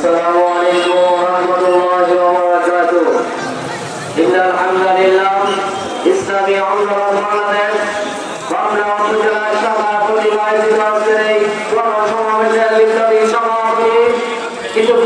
السلام عليكم ورحمة الله وبركاته إن الحمد لله إسلامي عمر رمضان قبل أن تجلى الشهر كل ما يجب أن تجلى وما شمع من ذلك الذي شمع فيه كتب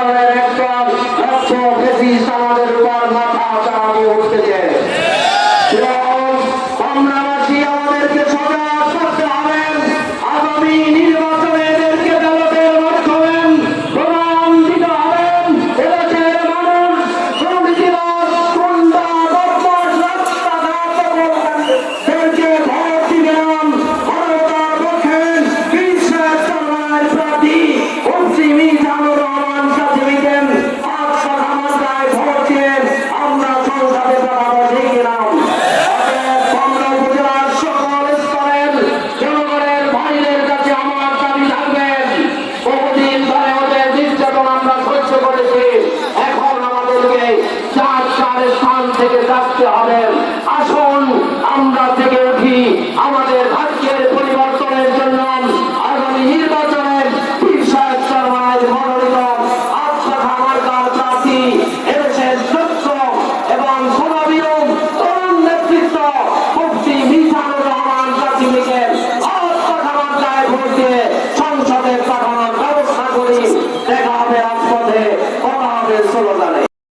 সালামের একবার একশো বেশি সালামের উপর মাথা চাড়িয়ে উঠতে থেকে থাকতে হবে। আসুন আমরা থেকে